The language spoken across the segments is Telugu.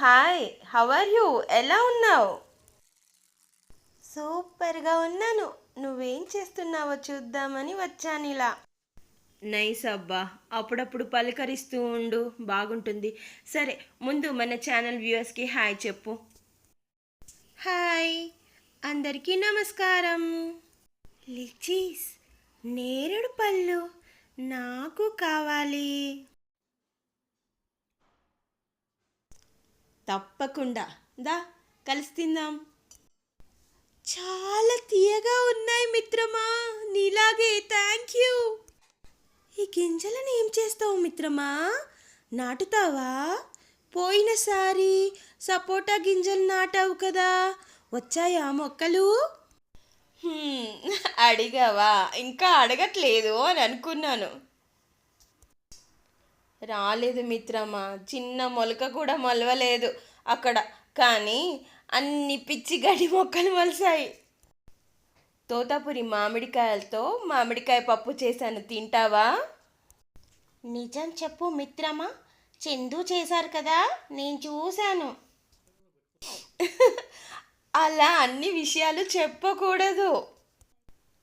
హాయ్ హౌ ఆర్ యూ ఎలా ఉన్నావు? సూపర్గా ఉన్నాను. నువ్వేం చేస్తున్నావో చూద్దామని వచ్చాను ఇలా. నైస్ అబ్బా. అప్పుడప్పుడు పలకరిస్తూ ఉండు. బాగుంటుంది. సరే ముందు మన ఛానల్ వ్యూవర్స్కి హాయ్ చెప్పు. హాయ్. అందరికీ నమస్కారం. లిచీస్ నేరేడు పళ్ళు నాకు కావాలి. తప్పకుండా. దా కలిసి తిందాం. చాలా తీయగా ఉన్నాయి మిత్రమా. నీలాగే థ్యాంక్ యూ ఈ గింజలను ఏం చేస్తావు మిత్రమా? నాటుతావా? పోయినసారి సపోటా గింజలు నాటావు కదా. వచ్చాయా మొక్కలు? అడిగావా? ఇంకా అడగట్లేదు అని అనుకున్నాను. రాలేదు మిత్రమా చిన్న మొలక కూడా మొలవలేదు అక్కడ. కానీ అన్ని పిచ్చి గడి మొక్కలు మొలిసాయి. తోతాపురి మామిడికాయలతో మామిడికాయ పప్పు చేశాను తింటావా? నిజం చెప్పు మిత్రమా చందు చేశారు కదా నేను చూశాను. అలా అన్ని విషయాలు చెప్పకూడదు.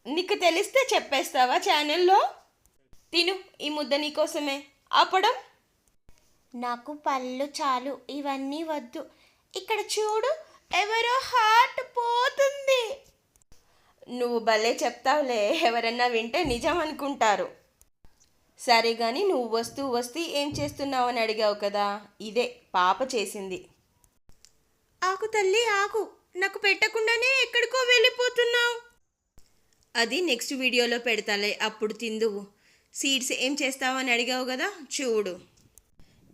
నీకు తెలిస్తే చెప్పేస్తావా ఛానల్లో? తిను ఈ ముద్ద నీకోసమే అప్పడం? నాకు పళ్ళు చాలు ఇవన్నీ వద్దు. ఇక్కడ చూడు ఎవరో హార్ట్ పోతుంది. నువ్వు భలే చెప్తావులే ఎవరన్నా వింటే నిజం అనుకుంటారు. సరే కానీ నువ్వు వస్తూ వస్తూ ఏం చేస్తున్నావు అని అడిగావు కదా ఇదే పాప చేసింది. ఆకు తల్లి ఆకు నాకు పెట్టకుండానే ఎక్కడికో వెళ్ళిపోతున్నావు. అది నెక్స్ట్ వీడియోలో పెడతాలే అప్పుడు తిందువు. సీడ్స్ ఏం చేస్తావు అని అడిగావు కదా చూడు.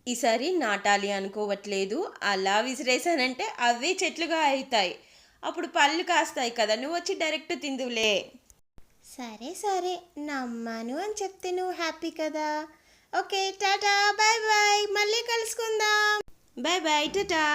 ఈసారి నాటాలి అనుకోవట్లేదు అలా విసిరేసానంటే అవే చెట్లుగా అవుతాయి. అప్పుడు పళ్ళు కాస్తాయి కదా నువ్వు వచ్చి డైరెక్ట్ తిందువులే. సరే సరే నమ్మాను అని చెప్తే నువ్వు హ్యాపీ కదా. ఓకే టాటా బాయ్ బాయ్ మళ్ళీ కలుసుకుందాం. Bye bye tata.